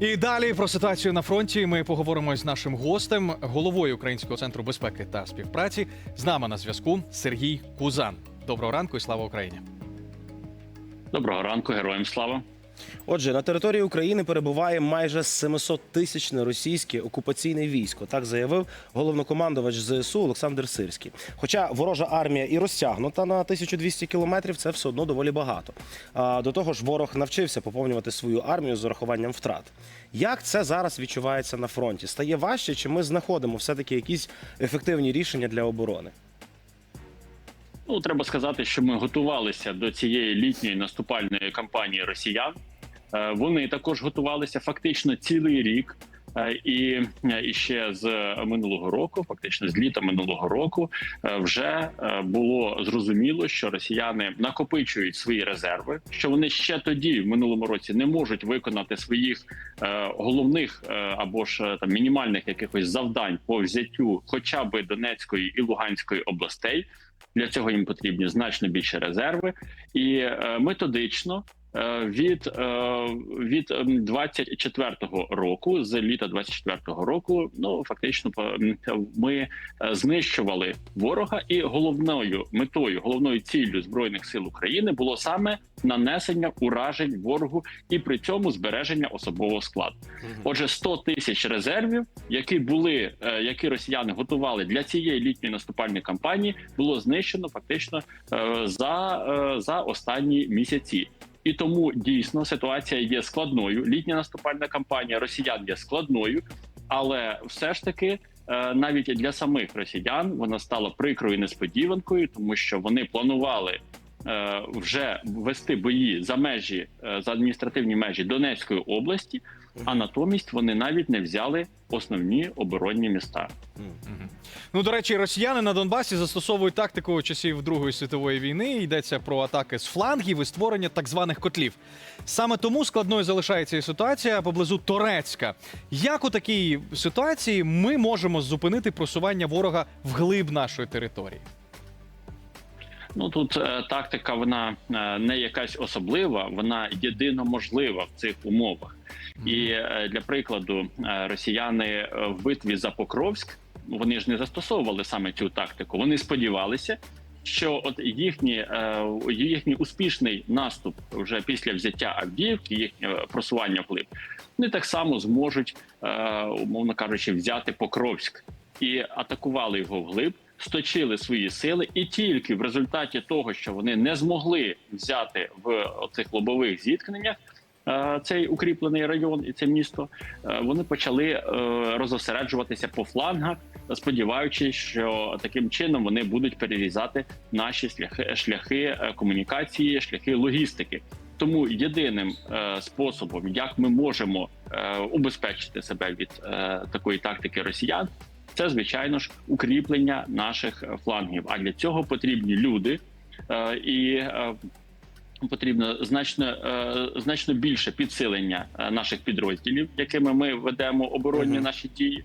І далі про ситуацію на фронті ми поговоримо з нашим гостем, головою Українського центру безпеки та співпраці. З нами на зв'язку Сергій Кузан. Доброго ранку і слава Україні. Доброго ранку, героям слава. Отже, на території України перебуває майже 700 тисячне російське окупаційне військо. Так заявив головнокомандувач ЗСУ Олександр Сирський. Хоча ворожа армія і розтягнута на 1200 кілометрів, це все одно доволі багато. А до того ж, ворог навчився поповнювати свою армію з урахуванням втрат. Як це зараз відчувається на фронті? Стає важче, чи ми знаходимо все-таки якісь ефективні рішення для оборони? Ну, треба сказати, що ми готувалися до цієї літньої наступальної кампанії росіян. Е, Вони також готувалися фактично цілий рік. Е, І, е, і ще з минулого року, фактично з літа минулого року, вже було зрозуміло, що росіяни накопичують свої резерви, що вони ще тоді, в минулому році, не можуть виконати своїх головних або ж там мінімальних якихось завдань по взяттю, хоча б Донецької і Луганської областей. Для цього їм потрібні значно більше резерви, і методично від, е, від ем, 24-го року, з літа 24-го року, ну фактично ми е, знищували ворога, і головною метою, головною ціллю збройних сил України було саме нанесення уражень ворогу і при цьому збереження особового складу. Отже, 100 тисяч резервів, які були, е, які росіяни готували для цієї літньої наступальної кампанії, було знищено фактично е, за, е, за останні місяці. І тому дійсно ситуація є складною. Літня наступальна кампанія росіян є складною, але все ж таки. е, Навіть для самих росіян вона стала прикрою несподіванкою, тому що вони планували е, вже вести бої за межі е, за адміністративні межі Донецької області, а натомість вони навіть не взяли основні оборонні міста. Ну, до речі, росіяни на Донбасі застосовують тактику часів Другої світової війни. Йдеться про атаки з флангів і створення так званих котлів. Саме тому складною залишається і ситуація поблизу Торецька. Як у такій ситуації ми можемо зупинити просування ворога вглиб нашої території? Ну тут е, тактика вона е, не якась особлива, вона єдино можлива в цих умовах. І е, для прикладу, е, росіяни в битві за Покровськ вони ж не застосовували саме цю тактику. Вони сподівалися, що от їхні, е, їхній успішний наступ вже після взяття Авдіївки, їхнє просування вглиб, вони так само зможуть, е, умовно кажучи, взяти Покровськ і атакували його вглиб. Сточили свої сили, і тільки в результаті того, що вони не змогли взяти в цих лобових зіткненнях е, цей укріплений район і це місто, е, вони почали е, розосереджуватися по флангах, сподіваючись, що таким чином вони будуть перерізати наші шляхи, шляхи комунікації, шляхи логістики. Тому єдиним способом, як ми можемо убезпечити себе від такої тактики росіян, це звичайно ж укріплення наших е, флангів. А для цього потрібні люди е, і. е, Потрібно значно значно більше підсилення наших підрозділів, якими ми ведемо оборонні Мгм. наші дії.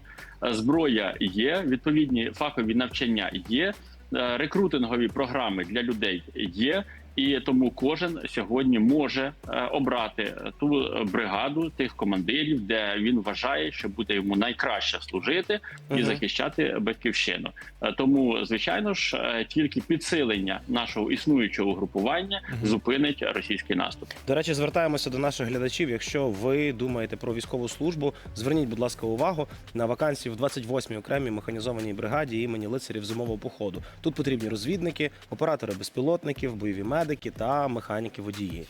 Зброя є, відповідні фахові навчання є, рекрутингові програми для людей є. І тому кожен сьогодні може е, обрати ту е, бригаду тих командирів, де він вважає, що буде йому найкраще служити і захищати батьківщину. Е, Тому, звичайно ж, е, тільки підсилення нашого існуючого угрупування Мгм. зупинить російський наступ. До речі, звертаємося до наших глядачів. Якщо ви думаєте про військову службу, зверніть, будь ласка, увагу на вакансії в 28-й окремій механізованій бригаді імені лицарів зимового походу. Тут потрібні розвідники, оператори безпілотників, бойові медики та механіки водії.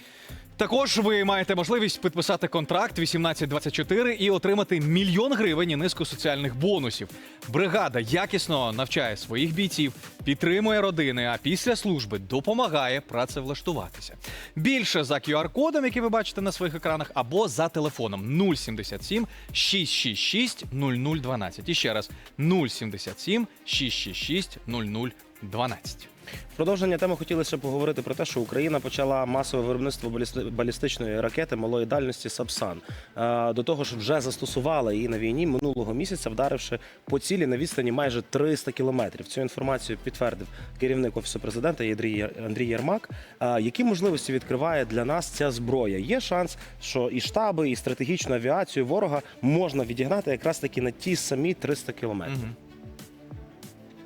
Також ви маєте можливість підписати контракт 1824 і отримати мільйон гривень і низку соціальних бонусів. Бригада якісно навчає своїх бійців, підтримує родини, а після служби допомагає працевлаштуватися. Більше за QR-кодом, який ви бачите на своїх екранах, або за телефоном 077 666 0012. І ще раз 077 666 0012. Продовження теми хотілося поговорити про те, що Україна почала масове виробництво балістичної ракети малої дальності Сапсан. Е, До того ж, вже застосувала її на війні минулого місяця, вдаривши по цілі на відстані майже 300 кілометрів. Цю інформацію підтвердив керівник офісу президента Андрій Андрій Єрмак. Е, Які можливості відкриває для нас ця зброя? Є шанс, що і штаби, і стратегічну авіацію ворога можна відігнати якраз таки на ті самі 300 кілометрів.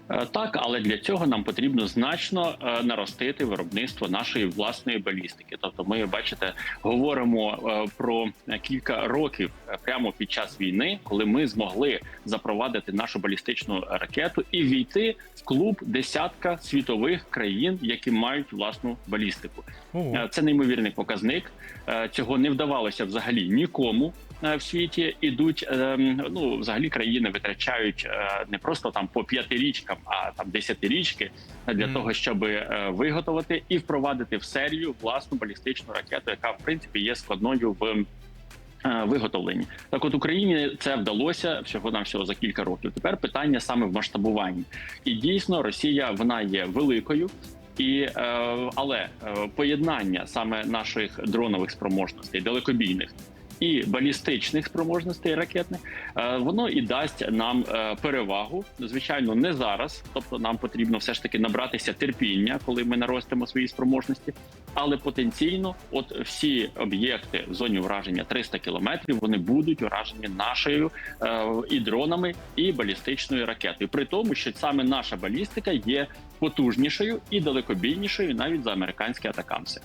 Е, Так, але для цього нам потрібно значно е, наростити виробництво нашої власної балістики. Тобто, ми бачите, говоримо е, про кілька років прямо під час війни, коли ми змогли запровадити нашу балістичну ракету і війти в клуб десятка світових країн, які мають власну балістику. Ого. Е, Це неймовірний показник. Е, Цього не вдавалося взагалі нікому е, в світі. Ідуть ем, ну взагалі країни витрачають е, не просто там по п'ятирічкам, а там десятирічки для Мгм. того, щоб е, виготовити і впровадити в серію власну балістичну ракету, яка в принципі є складною в. Е, Виготовлені так, от Україні це вдалося всього на всього за кілька років. Тепер питання саме в масштабуванні, і дійсно Росія вона є великою, і е, але е, поєднання саме наших дронових спроможностей, далекобійних і балістичних спроможностей ракетних, е, воно і дасть нам е, перевагу. Звичайно, не зараз. Тобто, нам потрібно все ж таки набратися терпіння, коли ми наростимо свої спроможності. Але потенційно, от всі об'єкти в зоні враження 300 кілометрів, вони будуть уражені нашою е, і дронами, і балістичною ракетою. При тому, що саме наша балістика є потужнішою і далекобійнішою навіть за американські атакамси.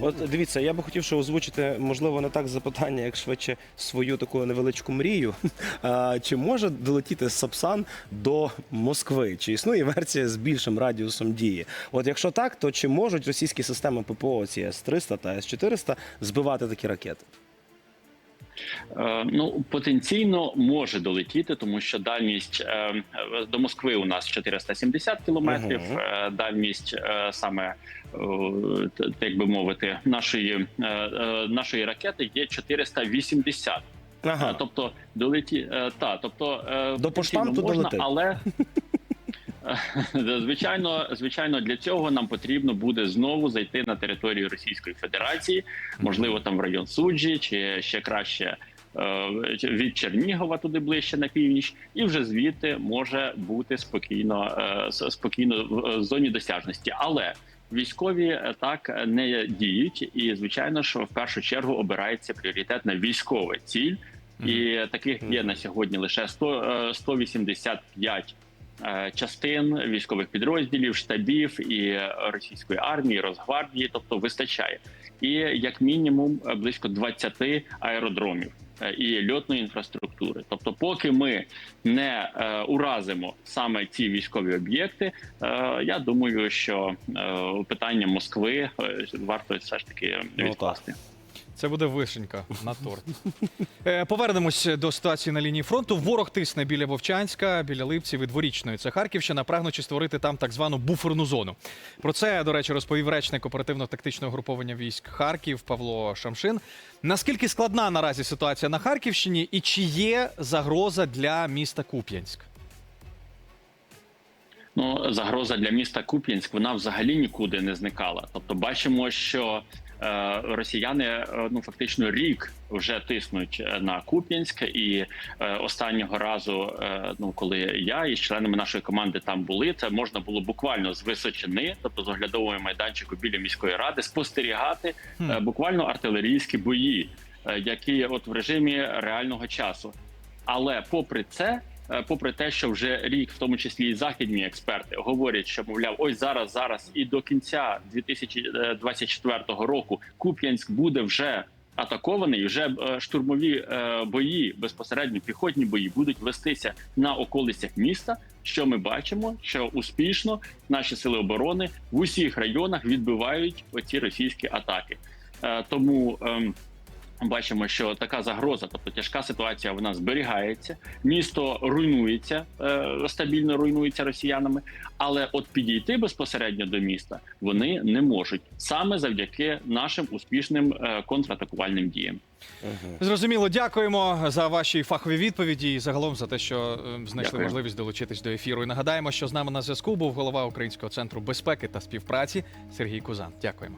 От дивіться, я би хотів ще озвучити, можливо, не так запитання, як швидше свою таку невеличку мрію. А, чи може долетіти Сапсан до Москви? Чи існує версія з більшим радіусом дії? От якщо так, то чи можуть російські системи ППО, ці С-300 та С-400, збивати такі ракети? Е, Ну потенційно може долетіти, тому що дальність е, до Москви у нас 470 кілометрів. Е, Дальність е, саме так би мовити, нашої нашої ракети є 480. Ага. Тобто долеті та тобто До поштамту можна, долетить. але звичайно, звичайно, для цього нам потрібно буде знову зайти на територію Російської Федерації, можливо, там в район суджі, чи ще краще. е, Від Чернігова туди ближче на північ, і вже звідти може бути спокійно е, спокійно в е, зоні досяжності. Але військові е, так не діють, і звичайно, що в першу чергу обирається пріоритетна військова ціль, і таких є на сьогодні лише 100, е, 185 е, частин військових підрозділів, штабів і російської армії, Росгвардії, тобто вистачає. І як мінімум е, близько 20 аеродромів е, і льотної інфраструктури. Тобто, поки ми не е, уразимо саме ці військові об'єкти, е, я думаю, що е, питання Москви е, варто все ж таки Ну, відкласти. Це буде вишенька на торт. Е, Повернемось до ситуації на лінії фронту. Ворог тисне біля Вовчанська, біля Липців і Дворічної. Це Харківщина, прагнучи створити там так звану буферну зону. Про це, до речі, розповів речник оперативно-тактичного груповання військ Харків Павло Шамшин. Наскільки складна наразі ситуація на Харківщині і чи є загроза для міста Куп'янськ? Ну, загроза для міста Куп'янськ вона взагалі нікуди не зникала. Тобто, бачимо, що росіяни е, ну фактично рік вже тиснуть е, на Куп'янськ, і е, останнього разу, е, ну коли я із членами нашої команди там були, це можна було буквально з височини, тобто з оглядового майданчику біля міської ради, спостерігати е, буквально артилерійські бої, е, які от в режимі реального часу. Але попри це, е, попри те, що вже рік, в тому числі і західні експерти, говорять, що мовляв, ось зараз, зараз і до кінця 2024 року Куп'янськ буде вже атакований. Вже е, штурмові е, бої, безпосередньо піхотні бої, будуть вестися на околицях міста. Що ми бачимо, що успішно наші сили оборони в усіх районах відбивають оці російські атаки. Е, Тому ем, бачимо, що така загроза, тобто тяжка ситуація, вона зберігається. Місто руйнується, е, стабільно руйнується росіянами, але от підійти безпосередньо до міста вони не можуть саме завдяки нашим успішним е, контратакувальним діям. Зрозуміло, дякуємо за ваші фахові відповіді і загалом за те, що е, знайшли Дякую. можливість долучитись до ефіру. І нагадаємо, що з нами на зв'язку був голова Українського центру безпеки та співпраці Сергій Кузан. Дякуємо.